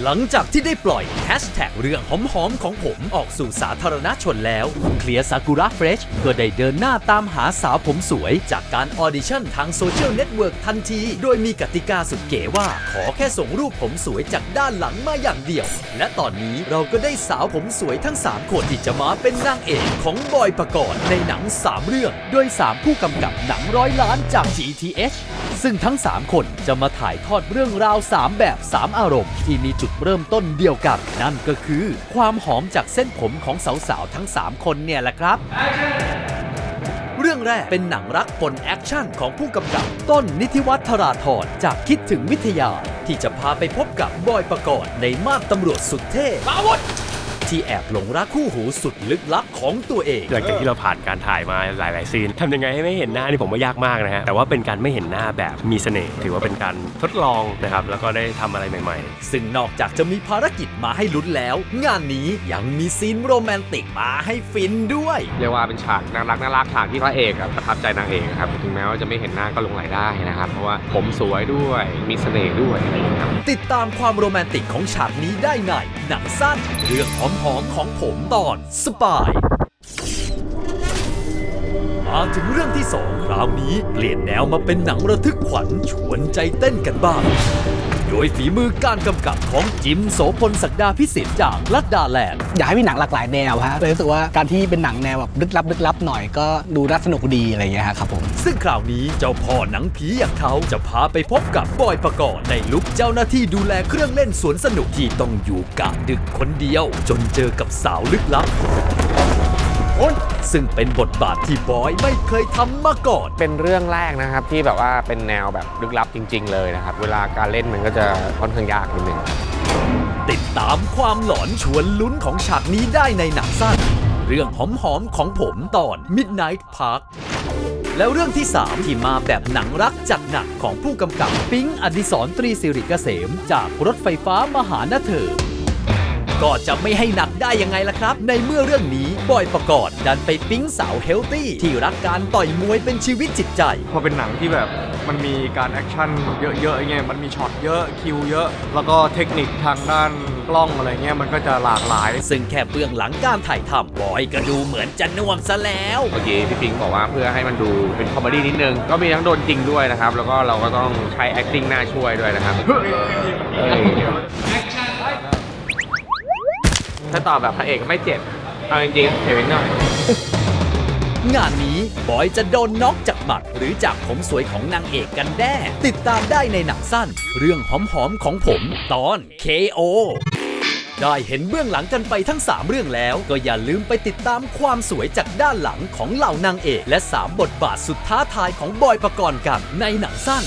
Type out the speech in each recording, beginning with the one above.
หลังจากที่ได้ปล่อยแฮชแท็กเรื่องหอมๆของผมออกสู่สาธารณชนแล้วเคลียร์ซากุระเฟรชก็ได้เดินหน้าตามหาสาวผมสวย จากการออดิชั่นทางโซเชียลเน็ตเวิร์กทันที โดยมีกติกาสุดเก๋ว่า ขอแค่ส่งรูปผมสวยจากด้านหลังมาอย่างเดียว และตอนนี้เราก็ได้สาวผมสวยทั้ง 3 คนที่จะมาเป็นนางเอกของบอยประกอบในหนัง 3 เรื่อง โดย 3 ผู้กำกับหนังร้อยล้านจาก GTH ซึ่งทั้ง 3 คนจะมาถ่ายทอดเรื่องราว 3 แบบ 3 อารมณ์ที่มีจุดเริ่มต้นเดียวกัน นั่นก็คือความหอมจากเส้นผมของสาวๆทั้ง 3 คนเนี่ยแหละครับ เรื่องแรกเป็นหนังรักปนแอคชั่นของผู้กำกับ ต้นนิธิวัฒราธรจากคิดถึงวิทยา ที่จะพาไปพบกับบอยประกอบในมาดตำรวจสุดเท่ ที่แอบหลงรักคู่หูสุดลึกลับของตัวเอง หลังจากที่เราผ่านการถ่ายมาหลาย ๆ ซีนทำยังไงให้ไม่เห็นหน้านี่ผมว่ายากมากนะฮะ แต่ว่าเป็นการไม่เห็นหน้าแบบมีเสน่ห์ถือว่าเป็นการทดลองนะครับ แล้วก็ได้ทำอะไรใหม่ซึ่งนอกจากจะมีภารกิจมาให้ลุ้นแล้ว งานนี้ยังมีซีนโรแมนติกมาให้ฟินด้วย เรียกว่าเป็นฉากน่ารักน่ารักฉากที่พระเอกอะประทับใจนางเอกครับถึงแม้ว่าจะไม่เห็นหน้าก็หลงไหลได้นะครับ เพราะว่าผมสวยด้วยมีเสน่ห์ด้วยอะไรอย่างเงี้ยครับติดตามความโรแมนติกของฉากนี้ได้ในหนังสั้นเรื่องหอมของผมตอนสปาย มาถึงเรื่องที่สองคราวนี้เปลี่ยนแนวมาเป็นหนังระทึกขวัญชวนใจเต้นกันบ้าง โดยฝีมือการกำกับของจิมโสพลศักดาพิสิทธิ์จากลัดดาแลนด์ อยากให้มีหนังหลากหลายแนวฮะเลยรู้สึกว่าการที่เป็นหนังแนวแบบลึกลับลึกลับหน่อยก็ดูน่าสนุกดีอะไรอย่างเงี้ยครับผม ซึ่งคราวนี้เจ้าพ่อหนังผีอย่างเขาจะพาไปพบกับบอยประกอบในลุกเจ้าหน้าที่ดูแลเครื่องเล่นสวนสนุกที่ต้องอยู่กะดึกคนเดียว จนเจอกับสาวลึกลับ ซึ่งเป็นบทบาทที่บอยไม่เคยทำมาก่อน เป็นเรื่องแรกนะครับที่แบบว่าเป็นแนวแบบลึกลับจริง ๆ เลยนะครับ เวลาการเล่นมันก็จะค่อนข้างยากนิดนึงติดตามความหลอนชวนลุ้นของฉากนี้ได้ในหนังสั้น เรื่องหอมๆของผมตอน Midnight Park แล้วเรื่องที่ 3 ที่มาแบบหนังรักจัดหนักของผู้กำกับ ปิ๊งอดิศรตรีสิริเกษม จากรถไฟฟ้ามหานเธอ ก็จะไม่ให้หนักได้ยังไงล่ะครับ ในเมื่อเรื่องนี้บอยประกอบดันไปปิ๊งสาวเฮลตี้ที่รักการต่อยมวยเป็นชีวิตจิตใจ พอเป็นหนังที่แบบมันมีการแอคชั่นเยอะๆไงมันมีช็อตเยอะคิวเยอะ แล้วก็เทคนิคทางด้านกล้องอะไรเงี้ยมันก็จะหลากหลาย ซึ่งแค่เบื้องหลังการถ่ายทำบอยก็ดูเหมือนจะน่วมซะแล้วเมื่อกี้พี่ปิงบอกว่าเพื่อให้มันดูเป็นคอมเมดี้นิดนึง ก็มีทั้งโดนจริงด้วยนะครับ แล้วก็เราก็ต้องใช้ acting หน้าช่วยด้วยนะครับเอ้ย ถ้าตอบแบบพระเอกก็ไม่เจ็บ เอาจริงๆเห็นนิดหน่อย งานนี้บอยจะโดนน็อกจากหมัดหรือจากผมสวยของนางเอกกันแน่ ติดตามได้ในหนังสั้น เรื่องหอมๆของผมตอน KO ได้เห็นเบื้องหลังกันไปทั้ง 3 เรื่องแล้ว ก็อย่าลืมไปติดตามความสวยจากด้านหลังของเหล่านางเอก และ 3 บทบาทสุดท้าทายของบอยประกรณ์กันในหนังสั้น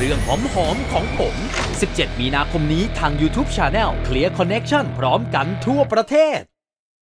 เรื่องหอมๆของผม 17 มีนาคมนี้ทาง YouTube Channel Clear Connection พร้อมกันทั่วประเทศ